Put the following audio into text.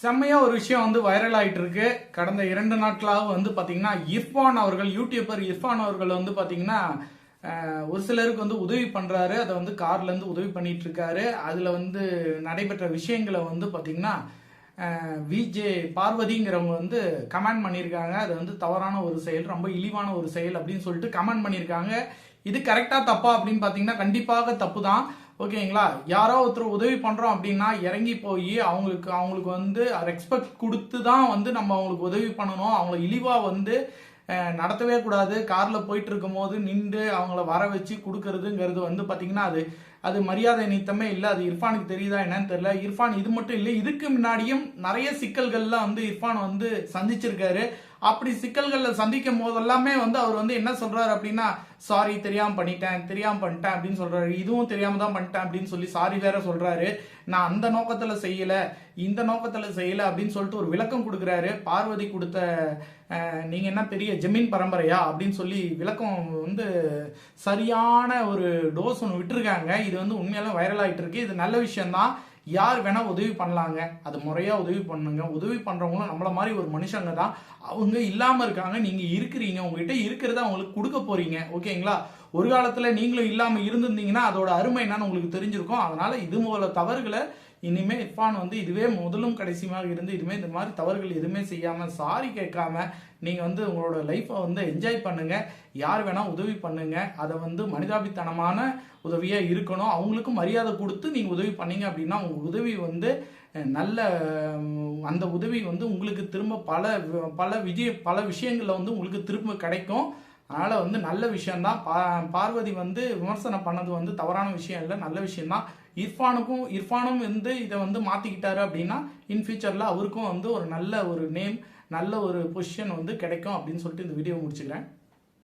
செம்மையா ஒரு விஷயம் வந்து வைரல் ஆயிட்டு இருக்கு கடந்த இரண்டு நாட்களாக வந்து பாத்தீங்கன்னா இர்ஃபான் அவர்கள் யூடியூபர் இர்ஃபான் அவர்கள் வந்து பாத்தீங்கன்னா ஒரு சிலருக்கு வந்து உதவி பண்றாரு. அதை வந்து கார்ல இருந்து உதவி பண்ணிட்டு இருக்காரு அதுல வந்து நடைபெற்ற விஷயங்களை வந்து பாத்தீங்கன்னா விஜே பார்வதிங்கிறவங்க வந்து கமெண்ட் பண்ணியிருக்காங்க. அது வந்து தவறான ஒரு செயல் ரொம்ப இழிவான ஒரு செயல் அப்படின்னு சொல்லிட்டு கமெண்ட் பண்ணியிருக்காங்க. இது கரெக்டா தப்பா அப்படின்னு பாத்தீங்கன்னா கண்டிப்பாக தப்பு தான் ஓகேங்களா? யாரோ ஒருத்தர் உதவி பண்ணுறோம் அப்படின்னா இறங்கி போய் அவங்களுக்கு அவங்களுக்கு வந்து ரெஸ்பெக்ட் கொடுத்து தான் வந்து நம்ம அவங்களுக்கு உதவி பண்ணணும். அவங்கள இழிவாக வந்து நடத்தவே கூடாது. காரில் போயிட்டு இருக்கும் போது நின்று அவங்கள வர வச்சு கொடுக்கறதுங்கிறது வந்து பார்த்திங்கன்னா அது அது மரியாதை நீத்தமே இல்லை அது இர்ஃபானுக்கு தெரியுதா என்னன்னு தெரியல. இர்ஃபான் இது மட்டும் இல்லை இதுக்கு முன்னாடியும் நிறைய சிக்கல்கள்லாம் வந்து இர்ஃபான் வந்து சந்திச்சிருக்காரு. அப்படி சிக்கல்களில் சந்திக்கும் போதெல்லாமே வந்து அவர் வந்து என்ன சொல்றாரு அப்படின்னா சாரி தெரியாம பண்ணிட்டேன் தெரியாம பண்ணிட்டேன் அப்படின்னு சொல்றாரு. இதுவும் தெரியாம தான் பண்ணிட்டேன் அப்படின்னு சொல்லி சாரி வேற சொல்றாரு. நான் அந்த நோக்கத்துல செய்யல இந்த நோக்கத்துல செய்யல அப்படின்னு சொல்லிட்டு ஒரு விளக்கம் கொடுக்குறாரு. பார்வதி கொடுத்த நீங்க என்ன பெரிய ஜமீன் பரம்பரையா? அப்படின்னு சொல்லி விளக்கம் வந்து சரியான ஒரு டோஸ் ஒன்று விட்டுருக்காங்க. இது வந்து உண்மையெல்லாம் வைரல் ஆயிட்டு இருக்கு இது நல்ல விஷயம்தான். யார் வேணா உதவி பண்ணலாங்க. அது முறையா உதவி பண்ணுங்க. உதவி பண்ணுறவங்களும் நம்மள மாதிரி ஒரு மனுஷங்க தான். அவங்க இல்லாம இருக்காங்க. நீங்க இருக்கிறீங்க. உங்ககிட்ட இருக்கிறத அவங்களுக்கு கொடுக்க போறீங்க. ஓகேங்களா? ஒரு காலத்தில் நீங்களும் இல்லாமல் இருந்திருந்தீங்கன்னா அதோட அருமை என்னன்னு உங்களுக்கு தெரிஞ்சிருக்கும். அதனால இது போல தவறுகளை இனிமே இர்ஃபான் வந்து இதுவே முதலும் கடைசியுமாக இருந்து இதுமே இந்த மாதிரி தவறுகள் எதுவுமே செய்யாம சாரி கேட்காம நீங்க வந்து உங்களோட லைஃப்பை வந்து என்ஜாய் பண்ணுங்க. யார் வேணா உதவி பண்ணுங்க. அதை வந்து மனிதாபித்தனமான உதவியா இருக்கணும். அவங்களுக்கும் மரியாதை கொடுத்து நீங்க உதவி பண்ணீங்க அப்படின்னா உங்க உதவி வந்து நல்ல அந்த உதவி வந்து உங்களுக்கு திரும்ப பல பல விஜய பல விஷயங்கள்ல வந்து உங்களுக்கு திரும்ப கிடைக்கும். அதனால் வந்து நல்ல விஷயம்தான். பா பார்வதி வந்து விமர்சனம் பண்ணது வந்து தவறான விஷயம் இல்லை. நல்ல விஷயம்தான். இர்ஃபானுக்கும் இர்ஃபானும் வந்து இதை வந்து மாற்றிக்கிட்டாரு அப்படின்னா இன் ஃபியூச்சரில் அவருக்கும் வந்து ஒரு நல்ல ஒரு நேம் நல்ல ஒரு பொசிஷன் வந்து கிடைக்கும் அப்படின்னு சொல்லிட்டு இந்த வீடியோ முடிச்சுக்கிறேன்.